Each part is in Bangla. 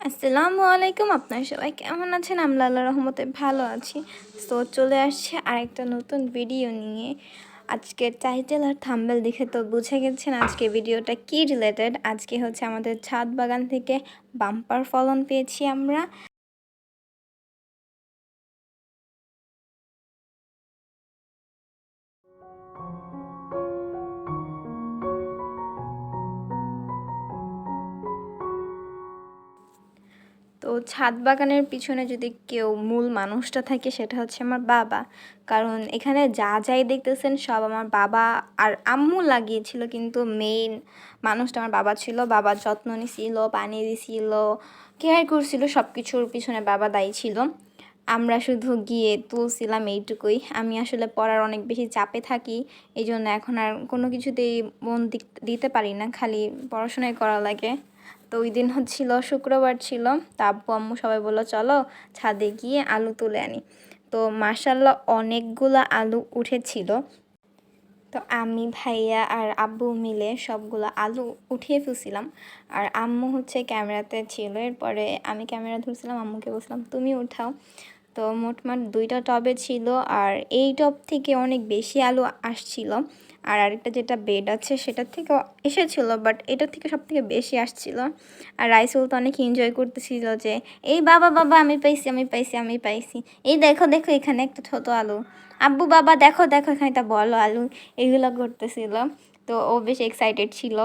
আসসালামু আলাইকুম, আপনার সবাই কেমন আছেন? আমরা আল্লাহ রহমতে ভালো আছি। তো চলে আসছে আরেকটা নতুন ভিডিও নিয়ে। আজকে টাইটেল আর থাম্বেল দেখে তো বুঝে গেছেন আজকে ভিডিওটা কি রিলেটেড আজকে হচ্ছে আমাদের ছাদ বাগান থেকে বাম্পার ফলন পেয়েছি আমরা। তো ছাদ বাগানের পিছনে যদি কেউ মূল মানুষটা থাকে, সেটা হচ্ছে আমার বাবা। কারণ এখানে যা যাই দেখতেছেন, সব আমার বাবা আর আম্মু লাগিয়েছিল, কিন্তু মেইন মানুষটা আমার বাবা ছিল। বাবার যত্ন নিছিল, পানি দিছিল কেয়ার করছিল সব কিছুর পিছনে বাবা দায়ী ছিল। আমরা শুধু গিয়ে তুলছিলাম এইটুকুই। আমি আসলে পড়ার অনেক বেশি চাপে থাকি এই জন্য এখন আর কোনো কিছুতেই মন দিতে পারি না, খালি পড়াশোনাই করা লাগে। তো ওই দিন হচ্ছিল শুক্রবার ছিল। তা আব্বু, আম্মু সবাই বলল, চলো ছাদে গিয়ে আলু তুলে আনি। তো মার্শাল্লাহ অনেকগুলো আলু উঠেছিল। তো আমি, ভাইয়া আর আব্বু মিলে সবগুলো আলু উঠিয়ে ফেলছিলাম। আর আম্মু হচ্ছে ক্যামেরাতে ছিল। এরপরে আমি ক্যামেরা ধরছিলাম, আম্মুকে বলছিলাম, তুমি উঠাও। তো মোটমাট দুইটা টবে ছিল। আর এই টব থেকে অনেক বেশি আলু আসছিল। আর আরেকটা যেটা বেড আছে সেটার থেকেও এসেছিল বাট এটার থেকে সব থেকে বেশি আসছিল। আর রাইসুল তো অনেক এনজয় করতেছিল যে, এই বাবা বাবা, আমি পাইছি আমি পাইছি আমি পাইছি। এই দেখো দেখো, এখানে একটা ছোট আলু। আব্বু, বাবা, দেখো দেখো, এখানে একটা বলো আলু। এগুলো করতেছিল। তো ও বেশ এক্সাইটেড ছিল।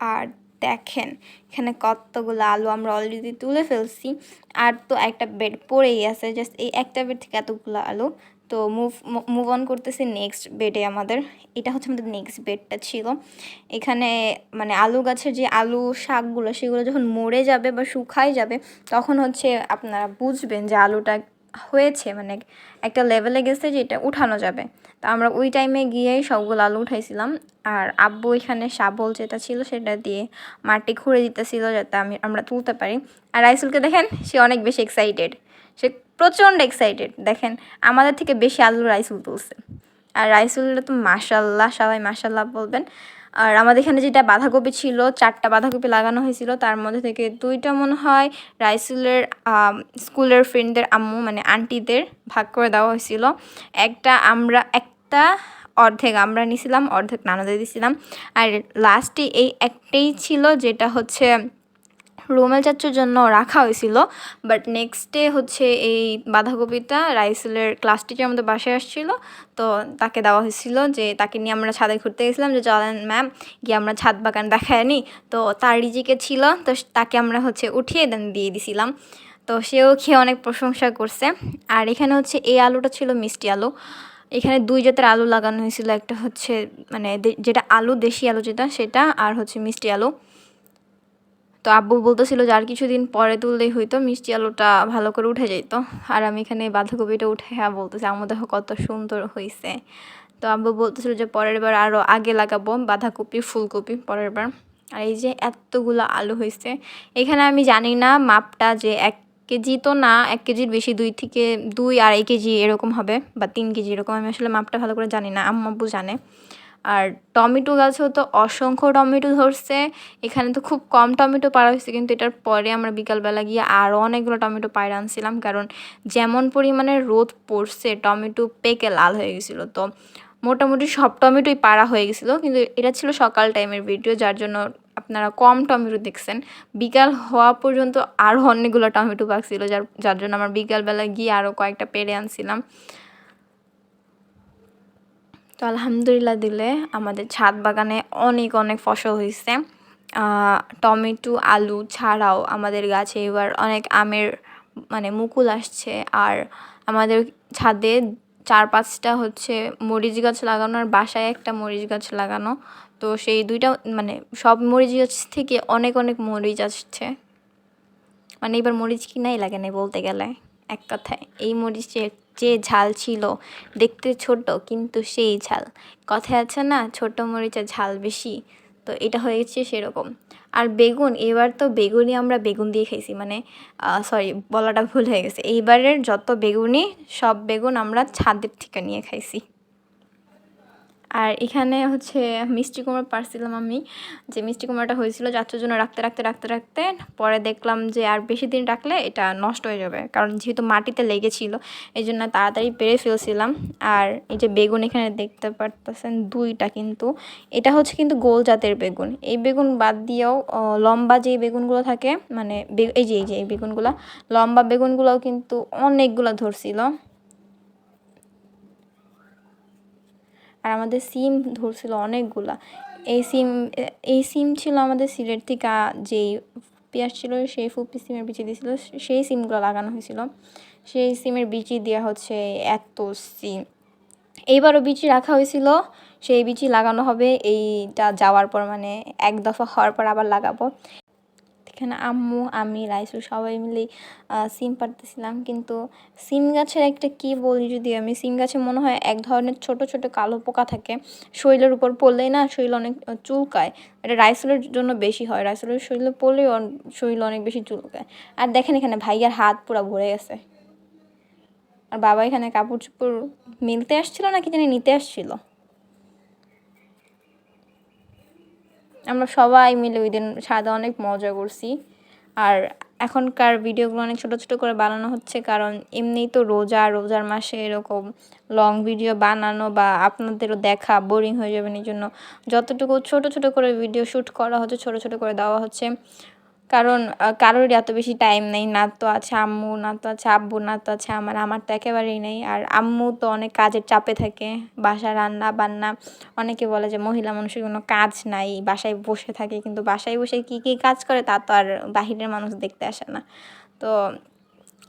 আর দেখেন, এখানে কতগুলো আলু আমরা অলরেডি তুলে ফেলছি। আর তো একটা বেড পড়েই আছে জাস্ট এই একটা বেড থেকে এতগুলো আলু। তো মুভ মুভ অন করতেছি নেক্সট বেডে আমাদের। এটা হচ্ছে আমাদের নেক্সট বেডটা ছিল। এখানে মানে আলু গাছের যে আলু শাকগুলো, সেগুলো যখন মরে যাবে বা শুকায় যাবে, তখন হচ্ছে আপনারা বুঝবেন যে আলুটা হয়েছে মানে একটা লেভেলে গেছে যে এটা উঠানো যাবে। তো আমরা ওই টাইমে গিয়েই সবগুলো আলু উঠাইছিলাম। আর আব্বু এখানে শাবল যেটা ছিল, সেটা দিয়ে মাটি খুঁড়ে দিতেছিল যাতে আমি, আমরা তুলতে পারি। আর রাইসুলকে দেখেন, সে অনেক বেশি এক্সাইটেড সে প্রচণ্ড এক্সাইটেড দেখেন, আমাদের থেকে বেশি আলু রাইসুল তুলছে। আর রাইসুলটা তো মাসাল্লাহ সবাই মাসাল্লাহ বলবেন। আর আমাদের এখানে যেটা বাঁধাকপি ছিল, চারটা বাঁধাকপি লাগানো হয়েছিল। তার মধ্যে থেকে দুইটা মনে হয় রাইসুলের স্কুলের ফ্রেন্ডদের আম্মু মানে আন্টিদের ভাগ করে দেওয়া হয়েছিল। একটা আমরা, একটা অর্ধেক আমরা নিছিলাম, অর্ধেক নানাদের দিছিলাম। আর লাস্টে এই একটাই ছিল, যেটা হচ্ছে রোমেল চাচুর জন্য রাখা হয়েছিল বাট নেক্সট ডে হচ্ছে এই বাঁধাকপিটা রাইসেলের ক্লাস টিচার আমাদের বাসায় আসছিল, তো তাকে দেওয়া হয়েছিল যে তাকে নিয়ে আমরা ছাদে ঘুরতে গেছিলাম, যে চলেন ম্যাম গিয়ে আমরা ছাদ বাগান দেখায় নি। তো তার রিজিকে ছিল, তো তাকে আমরা হচ্ছে উঠিয়ে দেন দিয়ে দিছিলাম। তো সেও খেয়ে অনেক প্রশংসা করছে। আর এখানে হচ্ছে এই আলুটা ছিল মিষ্টি আলু। এখানে দুই জাতের আলু লাগানো হয়েছিল, একটা হচ্ছে মানে যেটা আলু, দেশি আলু যেটা, সেটা আর হচ্ছে মিষ্টি আলু। তো আব্বু বলতেছিল যে, আর কিছুদিন পরে তুললেই হইতো, মিষ্টি আলুটা ভালো করে উঠে যেত আর আমি এখানে বাঁধাকপিটা উঠে হ্যাঁ বলতেছি আমার দেখো কত সুন্দর হয়েছে তো আব্বু বলতেছিল যে, পরের বার আরও আগে লাগাবো বাঁধাকপি, ফুলকপি পরের বার। আর এই যে এতগুলো আলু হয়েছে এখানে আমি জানি না মাপটা যে এক কেজি তো না, এক কেজির বেশি, দুই থেকে দুই আড়াই কেজি এরকম হবে বা তিন কেজি এরকম, আমি আসলে মাপটা ভালো করে জানি না আম্মাব্বু জানে। আর টমেটো গাছেও তো অসংখ্য টমেটো ধরছে। এখানে তো খুব কম টমেটো পাড়া হয়েছে, কিন্তু এটার পরে আমরা বিকালবেলা গিয়ে আরও অনেকগুলো টমেটো পায়রা আনছিলাম, কারণ যেমন পরিমাণে রোদ পড়ছে, টমেটো পেকে লাল হয়ে গেছিল। তো মোটামুটি সব টমেটোই পাড়া হয়ে গেছিল, কিন্তু এটা ছিল সকাল টাইমের ভিডিও, যার জন্য আপনারা কম টমেটো দেখছেন। বিকাল হওয়া পর্যন্ত আরও অনেকগুলো টমেটো পাকছিল, যার যার জন্য আমার বিকালবেলা গিয়ে আরও কয়েকটা পেরে আনছিলাম। তো আলহামদুলিল্লাহ দিলে আমাদের ছাদ বাগানে অনেক অনেক ফসল হয়েছে টমেটো, আলু ছাড়াও আমাদের গাছে এবার অনেক আমের মানে মুকুল আসছে। আর আমাদের ছাদে চার পাঁচটা হচ্ছে মরিচ গাছ লাগানো আর বাসায় একটা মরিচ গাছ লাগানো। তো সেই দুইটা মানে সব মরিচ গাছ থেকে অনেক অনেক মরিচ আসছে। মানে এবার মরিচ কিনাই লাগে না বলতে গেলে। এক কথায়। এই মরিচের যে ঝাল ছিল, দেখতে ছোট কিন্তু সেই ঝাল। কথায় আছে না, ছোট মরিচের ঝাল বেশি, তো এটা হয়েছে সেরকম। আর বেগুন, এবার তো বেগুনই আমরা বেগুন দিয়ে খাইছি মানে সরি বলাটা ভুল হয়ে গেছে। এইবারের যত বেগুনই, সব বেগুন আমরা ছাদের থেকে নিয়ে খাইছি। আর এখানে হচ্ছে মিষ্টি কুমড়া পারছিলাম আমি। যে মিষ্টি কুমড়াটা হয়েছিল যাত্রার জন্য রাখতে রাখতে রাখতে রাখতে, পরে দেখলাম যে আর বেশি দিন রাখলে এটা নষ্ট হয়ে যাবে। কারণ যেহেতু মাটিতে লেগেছিল এই জন্য তাড়াতাড়ি পেরে ফেলছিলাম। আর এই যে বেগুন এখানে দেখতে পারতেছেন দুইটা কিন্তু। এটা হচ্ছে কিন্তু গোল জাতের বেগুন। এই বেগুন বাদ দিয়েও লম্বা যে বেগুনগুলো থাকে মানে এই যে এই যে, এই বেগুনগুলো, লম্বা বেগুনগুলোও কিন্তু অনেকগুলো ধরছিল। আর আমাদের সিম ধরছিল অনেকগুলা। এই সিম এই সিম ছিল আমাদের সিলেট থেকে যেই পেঁয়াজ ছিল, সেই ফুপি সিমের বিচি দিয়েছিল সেই সিমগুলো লাগানো হয়েছিল। সেই সিমের বিচি দেওয়া হচ্ছে এত সিম। এইবারও বিচি রাখা হয়েছিল, সেই বিচি লাগানো হবে। এইটা যাওয়ার পর মানে এক দফা হওয়ার পর আবার লাগাবো। এখানে আম্মু, আমি রাইসু সবাই মিলে সিম পাড়তেছিলাম। কিন্তু সিম গাছের একটা কি বলি যদি আমি, সিম গাছে মনে হয় এক ধরনের ছোট ছোট কালো পোকা থাকে। শরীরের উপর পড়লেই না শরীর অনেক চুলকায়। এটা রাইসুলের জন্য বেশি হয়। রাইসুলের শরীরে পড়লেই শরীর অনেক বেশি চুলকায়। আর দেখেন এখানে ভাইয়ার হাত পুরো ভরে গেছে। আর বাবা এখানে কাপড় চোপড় মিলতে আসছিল না কি জানি নিতে আসছিল। আমরা সবাই মিলে ওই দিন সাদা অনেক মজা করছি। আর এখনকার ভিডিওগুলো অনেক ছোটো ছোটো করে বানানো হচ্ছে কারণ এমনিই তো রোজা, রোজার মাসে এরকম লং ভিডিও বানানো বা আপনাদেরও দেখা বোরিং হয়ে যাবে। এই জন্য যতটুকু ছোটো ছোটো করে ভিডিও শ্যুট করা হচ্ছে, ছোটো ছোটো করে দেওয়া হচ্ছে। কারণ কারোর এত বেশি টাইম নেই। না তো আছে আম্মু, না তো আছে আব্বু, না তো আছে আমার। আমার তো একেবারেই নেই। আর আম্মু তো অনেক কাজের চাপে থাকে। বাসায় রান্না বান্না, অনেকে বলে যে মহিলা মানুষের কোনো কাজ নাই, বাসায় বসে থাকে। কিন্তু বাসায় বসে কী কী কাজ করে তা তো আর বাহিরের মানুষ দেখতে আসে না। তো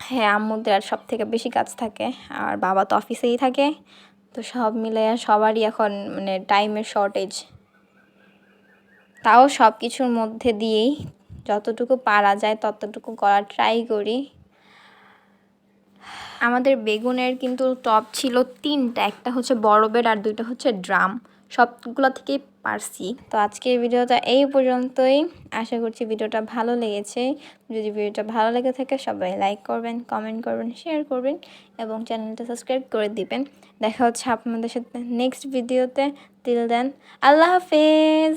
হ্যাঁ আম্মুদের আর সব থেকে বেশি কাজ থাকে। আর বাবা তো অফিসেই থাকে। তো সব মিলে সবারই এখন মানে টাইমের শর্টেজ তাও সব কিছুর মধ্যে দিয়েই যতটুকু পারা যায় ততটুকু করার ট্রাই করি। আমাদের বেগুনের কিন্তু টপ ছিল তিনটা, একটা হচ্ছে বড় বেড আর দুইটা হচ্ছে ড্রাম। সবগুলো থেকেই পারছি। তো আজকের ভিডিওটা এই পর্যন্তই। আশা করছি ভিডিওটা ভালো লেগেছে। যদি ভিডিওটা ভালো লেগে থাকে সবাই লাইক করবেন কমেন্ট করবেন শেয়ার করবেন এবং চ্যানেলটা সাবস্ক্রাইব করে দিবেন। দেখা হচ্ছে আপনাদের সাথে নেক্সট ভিডিওতে তিল দেন আল্লাহ হাফেজ!